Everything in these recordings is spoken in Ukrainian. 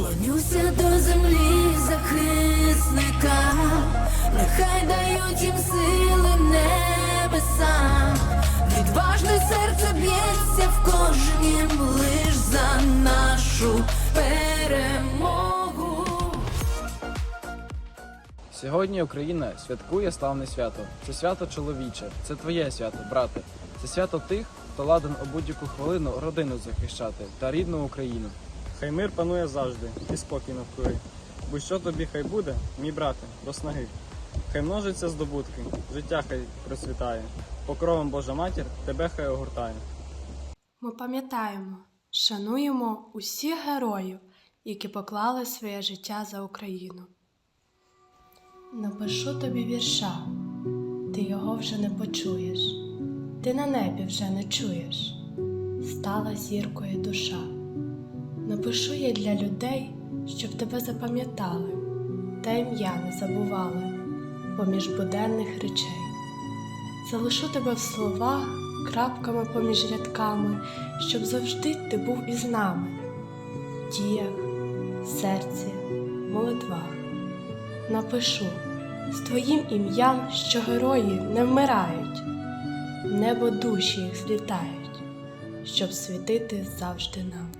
Склонюся до землі захисника, нехай дають їм сили небеса, відважне серце б'ється в кожнім лиш за нашу перемогу. Сьогодні Україна святкує славне свято. Це свято чоловіче, це твоє свято, брате. Це свято тих, хто ладен у будь-яку хвилину родину захищати та рідну Україну. Хай мир панує завжди і спокій навкруги. Бо що тобі хай буде, мій брате, до снаги. Хай множиться здобутки, життя хай процвітає. Покровом Божа матір тебе хай огортає. Ми пам'ятаємо, шануємо усіх героїв, які поклали своє життя за Україну. Напишу тобі вірша, ти його вже не почуєш, ти на небі вже не чуєш, стала зіркою душа. Напишу я для людей, щоб тебе запам'ятали, та ім'я не забували поміж буденних речей. Залишу тебе в словах, крапками поміж рядками, щоб завжди ти був із нами, в діях, серці, молитвах. Напишу з твоїм ім'ям, що герої не вмирають, небо душі їх злітають, щоб світити завжди нам.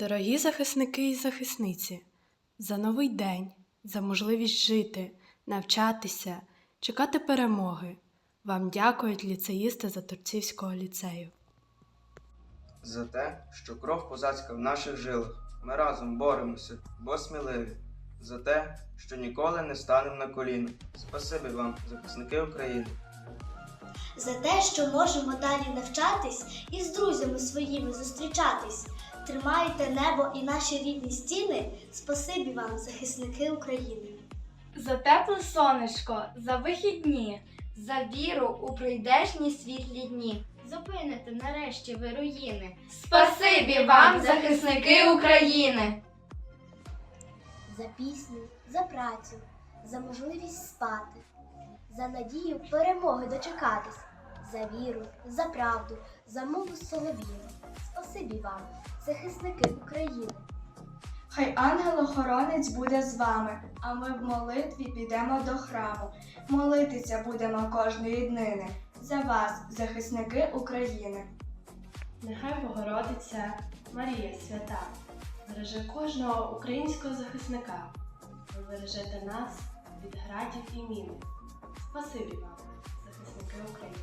Дорогі захисники і захисниці, за новий день, за можливість жити, навчатися, чекати перемоги. Вам дякують ліцеїсти Заторцівського ліцею. за те, що кров козацька в наших жилах. Ми разом боремося, бо сміливі. За те, що ніколи не станемо на коліна. Спасибі вам, захисники України. За те, що можемо далі навчатись і з друзями своїми зустрічатись. Тримаєте небо і наші рідні стіни. Спасибі вам, захисники України. За тепле сонечко, за вихідні, за віру у прийдешні світлі дні. Зупините нарешті ви руїни. Спасибі вам, захисники України! За пісню, за працю, за можливість спати, за надію перемоги дочекатись, за віру, за правду, за мову солов'їну. Спасибі вам, захисники України. Хай ангел-охоронець буде з вами, а ми в молитві підемо до храму. Молитися будемо кожної днини. За вас, захисники України. Нехай Богородиця Марія свята береже кожного українського захисника. Ви бережете нас від градів і мін. Спасибі вам, захисники України.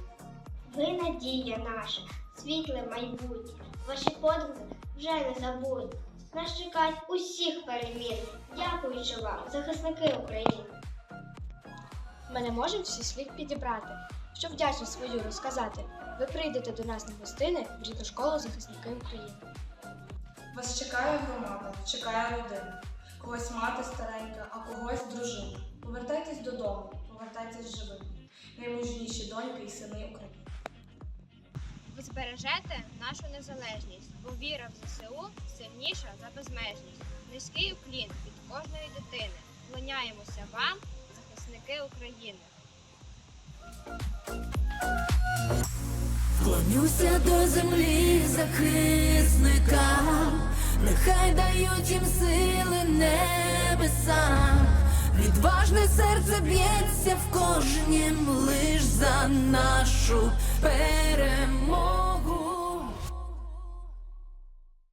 Ви надія наша, світле майбутнє. Ваші подвиги вже не забудь. Нас чекають усіх перемін. Дякуючи вам, захисники України. Ми не можемо всі слів підібрати, щоб вдячність свою розказати. Ви прийдете до нас на гостини в рідну школу захисники України. Вас чекає громада, чекає родина. Когось мати старенька, а когось дружина. Повертайтесь додому, повертайтесь живими. Наймужніші доньки і сини України. Ви збережете нашу незалежність, бо віра в ЗСУ сильніша за безмежність. Низький уклін від кожної дитини. Вклоняємося вам, захисники України. Клонюся до землі захисникам, нехай дають їм сили небеса. Відважне серце б'ється в кожнім лиш за нашу перемогу.